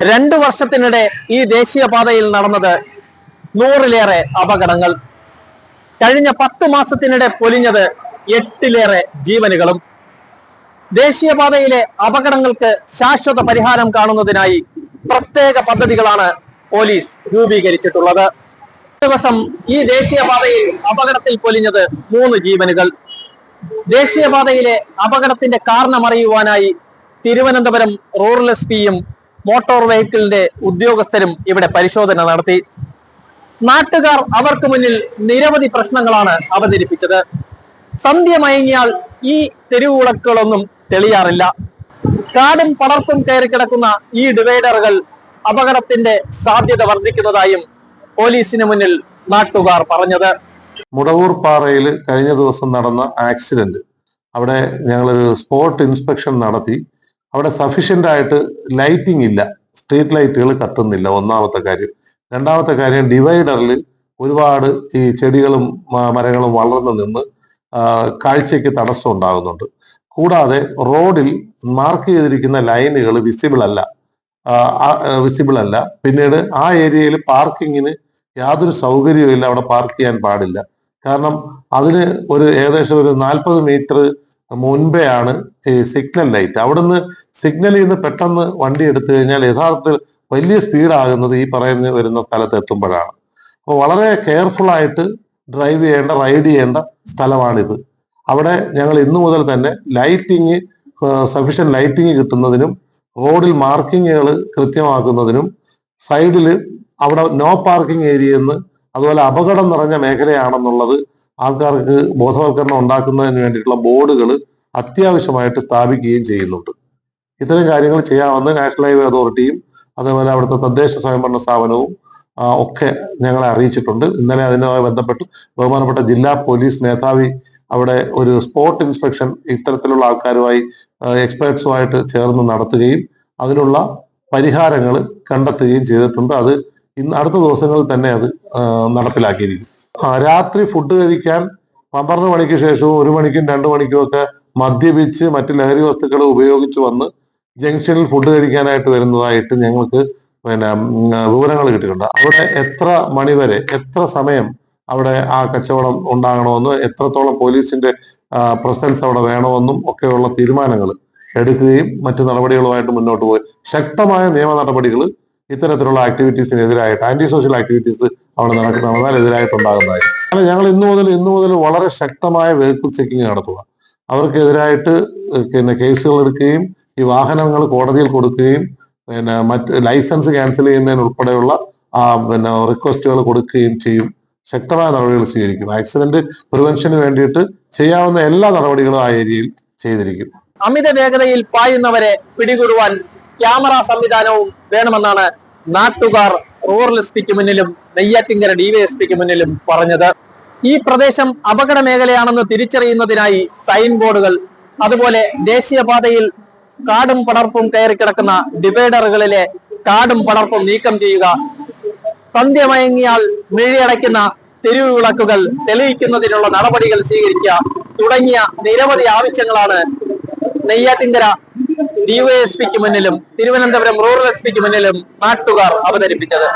രണ്ടു വർഷത്തിനിടെ ഈ ദേശീയപാതയിൽ നടന്നത് നൂറിലേറെ അപകടങ്ങൾ. കഴിഞ്ഞ പത്ത് മാസത്തിനിടെ പൊലിഞ്ഞത് എട്ടിലേറെ ജീവനുകളും. ദേശീയപാതയിലെ അപകടങ്ങൾക്ക് ശാശ്വത പരിഹാരം കാണുന്നതിനായി പ്രത്യേക പദ്ധതികളാണ് പോലീസ് രൂപീകരിച്ചിട്ടുള്ളത്. ദിവസം ഈ ദേശീയപാതയിൽ അപകടത്തിൽ പൊലിഞ്ഞത് മൂന്ന് ജീവനുകൾ. ദേശീയപാതയിലെ അപകടത്തിന്റെ കാരണമറിയുവാനായി തിരുവനന്തപുരം റൂറൽ എസ് പിയും മോട്ടോർ വെഹിക്കിളിന്റെ ഉദ്യോഗസ്ഥരും ഇവിടെ പരിശോധന നടത്തി. നാട്ടുകാർ അവർക്ക് മുന്നിൽ നിരവധി പ്രശ്നങ്ങളാണ് അവതരിപ്പിച്ചത്. സന്ധ്യ മയങ്ങിയാൽ ഈ തെരുവുളക്കുകളൊന്നും തെളിയാറില്ല. കാടും പടർപ്പും കയറി കിടക്കുന്ന ഈ ഡിവൈഡറുകൾ അപകടത്തിന്റെ സാധ്യത വർദ്ധിക്കുന്നതായും പോലീസിന് മുന്നിൽ നാട്ടുകാർ പറഞ്ഞത്. മുടവൂർ പാറയിൽ കഴിഞ്ഞ ദിവസം നടന്ന ആക്സിഡന്റ് അവിടെ ഞങ്ങളൊരു സ്പോട്ട് ഇൻസ്പെക്ഷൻ നടത്തി. അവിടെ സഫീഷ്യന്റ് ആയിട്ട് ലൈറ്റിംഗ് ഇല്ല. സ്ട്രീറ്റ് ലൈറ്റുകൾ കത്തുന്നില്ല ഒന്നാമത്തെ കാര്യം. രണ്ടാമത്തെ കാര്യം ഡിവൈഡറിൽ ഒരുപാട് ഈ ചെടികളും മരങ്ങളും വളർന്നു നിന്ന് കാഴ്ചയ്ക്ക് തടസ്സം ഉണ്ടാകുന്നുണ്ട്. കൂടാതെ റോഡിൽ മാർക്ക് ചെയ്തിരിക്കുന്ന ലൈനുകൾ വിസിബിൾ അല്ല. വിസിബിൾ അല്ല. പിന്നീട് ആ ഏരിയയിൽ പാർക്കിങ്ങിന് യാതൊരു സൗകര്യവും ഇല്ല. അവിടെ പാർക്ക് ചെയ്യാൻ പാടില്ല. കാരണം അതിന് ഒരു ഏകദേശം ഒരു നാൽപ്പത് മീറ്റർ മുൻപേ ആണ് ഈ സിഗ്നൽ ലൈറ്റ് അവിടുന്ന് സിഗ്നലിൽ നിന്ന് പെട്ടെന്ന് വണ്ടി എടുത്തു കഴിഞ്ഞാൽ യഥാർത്ഥത്തിൽ വലിയ സ്പീഡാകുന്നത് ഈ പറയുന്ന വരുന്ന സ്ഥലത്ത് എത്തുമ്പോഴാണ്. അപ്പോൾ വളരെ കെയർഫുൾ ആയിട്ട് ഡ്രൈവ് ചെയ്യേണ്ട റൈഡ് ചെയ്യേണ്ട സ്ഥലമാണിത്. അവിടെ ഞങ്ങൾ ഇന്നു മുതൽ തന്നെ ലൈറ്റിങ് സഫീഷ്യൻ ലൈറ്റിങ് കിട്ടുന്നതിനും റോഡിൽ മാർക്കിങ്ങുകൾ കൃത്യമാക്കുന്നതിനും സൈഡിൽ അവിടെ നോ പാർക്കിംഗ് ഏരിയ എന്ന് അതുപോലെ അപകടം നിറഞ്ഞ മേഖലയാണെന്നുള്ളത് ആൾക്കാർക്ക് ബോധവൽക്കരണം ഉണ്ടാക്കുന്നതിന് വേണ്ടിയിട്ടുള്ള ബോർഡുകൾ അത്യാവശ്യമായിട്ട് സ്ഥാപിക്കുകയും ചെയ്യുന്നുണ്ട്. ഇത്തരം കാര്യങ്ങൾ ചെയ്യാമെന്ന് നാഷണൽ ഹൈവേ അതോറിറ്റിയും അതേപോലെ അവിടുത്തെ തദ്ദേശ സ്വയംഭരണ സ്ഥാപനവും ഒക്കെ ഞങ്ങളെ അറിയിച്ചിട്ടുണ്ട്. ഇന്നലെ അതിനുമായി ബന്ധപ്പെട്ട് ബഹുമാനപ്പെട്ട ജില്ലാ പോലീസ് മേധാവി അവിടെ ഒരു സ്പോട്ട് ഇൻസ്പെക്ഷൻ ഇത്തരത്തിലുള്ള ആൾക്കാരുമായി എക്സ്പേർട്സുമായിട്ട് ചേർന്ന് നടത്തുകയും അതിനുള്ള പരിഹാരങ്ങൾ കണ്ടെത്തുകയും ചെയ്തിട്ടുണ്ട്. അത് ഇന്ന് അടുത്ത ദിവസങ്ങളിൽ തന്നെ അത് നടപ്പിലാക്കിയിരിക്കും. രാത്രി ഫുഡ് കഴിക്കാൻ പന്ത്രണ്ട് മണിക്ക് ശേഷവും ഒരു മണിക്കും രണ്ടു മണിക്കും ഒക്കെ മദ്യപിച്ച് മറ്റ് ലഹരി വസ്തുക്കൾ ഉപയോഗിച്ച് വന്ന് ജംഗ്ഷനിൽ ഫുഡ് കഴിക്കാനായിട്ട് വരുന്നതായിട്ട് ഞങ്ങൾക്ക് പിന്നെ വിവരങ്ങൾ കിട്ടിയിട്ടുണ്ട്. അവിടെ എത്ര മണിവരെ എത്ര സമയം അവിടെ ആ കച്ചവടം ഉണ്ടാകണമെന്ന് എത്രത്തോളം പോലീസിന്റെ പ്രസൻസ് അവിടെ വേണമെന്നും ഒക്കെയുള്ള തീരുമാനങ്ങൾ എടുക്കുകയും മറ്റു നടപടികളുമായിട്ട് മുന്നോട്ട് പോയി. ശക്തമായ നിയമ നടപടികൾ ഇത്തരത്തിലുള്ള ആക്ടിവിറ്റീസിനെതിരായിട്ട് ആന്റി സോഷ്യൽ ആക്ടിവിറ്റീസ് അവിടെ നടക്കുന്ന എതിരായിട്ടുണ്ടാകുന്നതായിരിക്കും അല്ല ഞങ്ങൾ ഇന്നു മുതൽ ഇന്നു മുതൽ വളരെ ശക്തമായ വെഹിക്കിൾ ചെക്കിംഗ് നടത്തുക. അവർക്കെതിരായിട്ട് പിന്നെ കേസുകൾ എടുക്കുകയും ഈ വാഹനങ്ങൾ കോടതിയിൽ കൊടുക്കുകയും പിന്നെ മറ്റ് ലൈസൻസ് ക്യാൻസൽ ചെയ്യുന്നതിന് ഉൾപ്പെടെയുള്ള ആ പിന്നെ റിക്വസ്റ്റുകൾ കൊടുക്കുകയും ചെയ്യും. ശക്തമായ നടപടികൾ സ്വീകരിക്കും. ആക്സിഡന്റ് പ്രിവെൻഷന് വേണ്ടിയിട്ട് ചെയ്യാവുന്ന എല്ലാ നടപടികളും ആ ഏരിയയിൽ ചെയ്തിരിക്കും. അമിത വേഗതയിൽ പായുന്നവരെ പിടികൂടുവാൻ ക്യാമറ സംവിധാനവും വേണമെന്നാണ് നാട്ടുകാർ റൂറൽ എസ് പിക്ക് മുന്നിലും നെയ്യാറ്റിങ്കര ഡിവൈഎസ്പിക്ക് മുന്നിലും പറഞ്ഞത്. ഈ പ്രദേശം അപകട മേഖലയാണെന്ന് തിരിച്ചറിയുന്നതിനായി സൈൻ ബോർഡുകൾ അതുപോലെ ദേശീയപാതയിൽ കാടും പടർപ്പും കയറി കിടക്കുന്ന ഡിവൈഡറുകളിലെ കാടും പടർപ്പും നീക്കം ചെയ്യുക സന്ധ്യമയങ്ങിയാൽ മിഴിയടയ്ക്കുന്ന തെരുവ് വിളക്കുകൾ തെളിയിക്കുന്നതിനുള്ള നടപടികൾ സ്വീകരിക്കുക തുടങ്ങിയ നിരവധി ആവശ്യങ്ങളാണ് നെയ്യാറ്റിങ്കര ഡിവൈഎസ്പിക്ക് മുന്നിലും തിരുവനന്തപുരം റൂറൽ എസ് പിക്ക് മുന്നിലും നാട്ടുകാർ അവതരിപ്പിച്ചത്.